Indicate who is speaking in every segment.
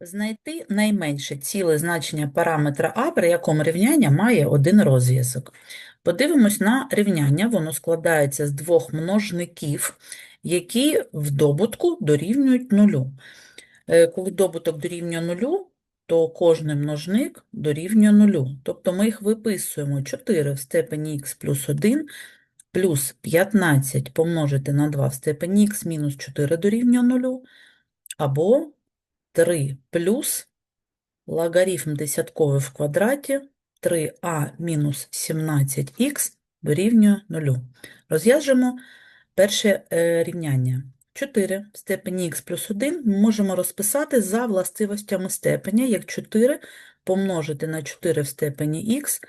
Speaker 1: Знайти найменше ціле значення параметра а, при якому рівняння має один розв'язок. Подивимось на рівняння. Воно складається з двох множників, які в добутку дорівнюють нулю. Е, Коли добуток дорівнює нулю, то кожний множник дорівнює нулю. Тобто ми їх виписуємо 4 в степені х плюс 1 плюс 15 помножити на 2 в степені х мінус 4 дорівнює нулю, або 3 плюс логарифм десятковий в квадраті 3а мінус 17х дорівнює 0. Розв'яжемо перше е, рівняння. 4 в степені х плюс 1 ми можемо розписати за властивостями степеня, як 4 помножити на 4 в степені х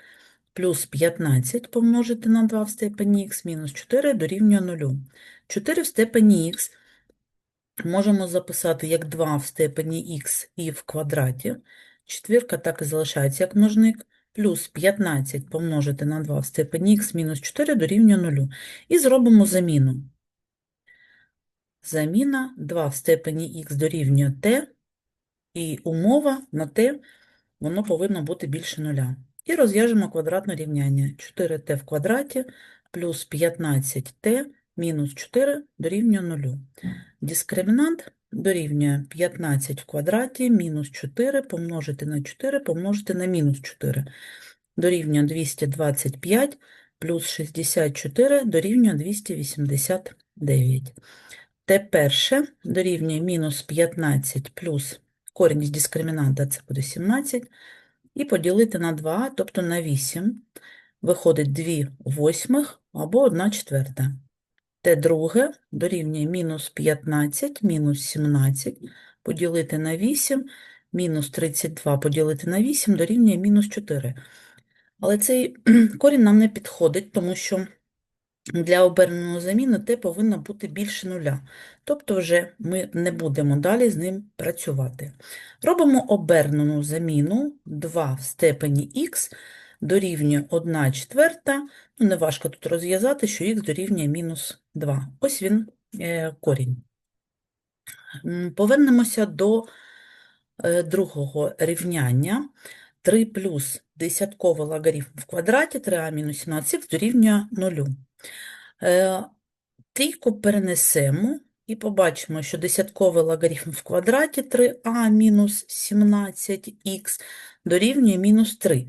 Speaker 1: плюс 15 помножити на 2 в степені х мінус 4 дорівнює 0. 4 в степені х можемо записати як 2 в степені х і в квадраті. Четвірка так і залишається як множник. Плюс 15 помножити на 2 в степені х мінус 4 дорівнює 0. І зробимо заміну. Заміна 2 в степені х дорівнює t, і умова на t, воно повинно бути більше нуля. І розв'яжемо квадратне рівняння. 4t в квадраті плюс 15t мінус 4 дорівнює 0. Дискримінант дорівнює 15 в квадраті мінус 4 помножити на 4 помножити на мінус 4. Дорівнює 225 плюс 64 дорівнює 289. Те перше дорівнює мінус 15 плюс корінь з дискримінанта це буде 17. І поділити на 2, тобто на 8. Виходить 2 восьмих або 1 четверта. Те друге дорівнює мінус 15, мінус 17, поділити на 8, мінус 32 поділити на 8 дорівнює мінус 4. Але цей корінь нам не підходить, тому що для оберненої заміни те повинно бути більше нуля. Тобто вже ми не будемо далі з ним працювати. Робимо обернену заміну 2 в степені х дорівнює 1 четверта. Ну, не важко тут розв'язати, що х дорівнює мінус 2. Ось він е, корінь. Повернемося до е, другого рівняння. 3 плюс десятковий логарифм в квадраті 3а мінус 17х дорівнює 0. Е, Трійку перенесемо і побачимо, що десятковий логарифм в квадраті 3а мінус 17х дорівнює мінус 3.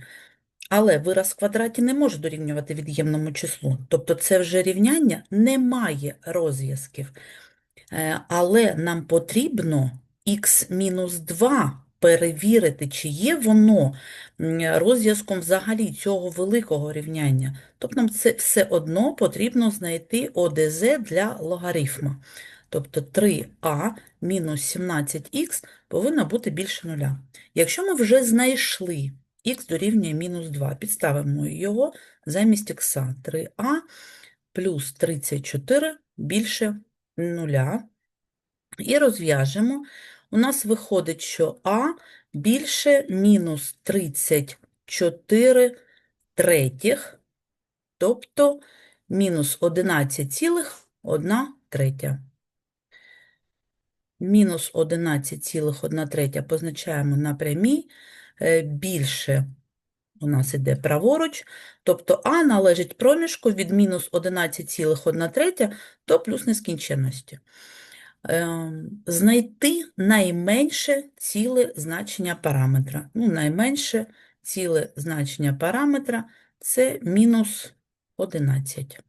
Speaker 1: Але вираз в квадраті не може дорівнювати від'ємному числу. Тобто це вже рівняння не має розв'язків. Е, Але нам потрібно х-2 перевірити, чи є воно розв'язком взагалі цього великого рівняння. Тобто нам це все одно потрібно знайти ОДЗ для логарифма. Тобто 3а мінус 17х повинно бути більше нуля. Якщо ми вже знайшли х дорівнює мінус 2, підставимо його замість х. 3а плюс 34 більше нуля. І розв'яжемо. У нас виходить, що а більше мінус 34 третіх, тобто мінус 11,1 третя. Мінус 11,1 третя позначаємо на прямій, більше у нас іде праворуч, тобто а належить проміжку від мінус 11,1 третя до плюс нескінченності. Ем, Знайти найменше ціле значення параметра. Ну, найменше ціле значення параметра – це мінус 11.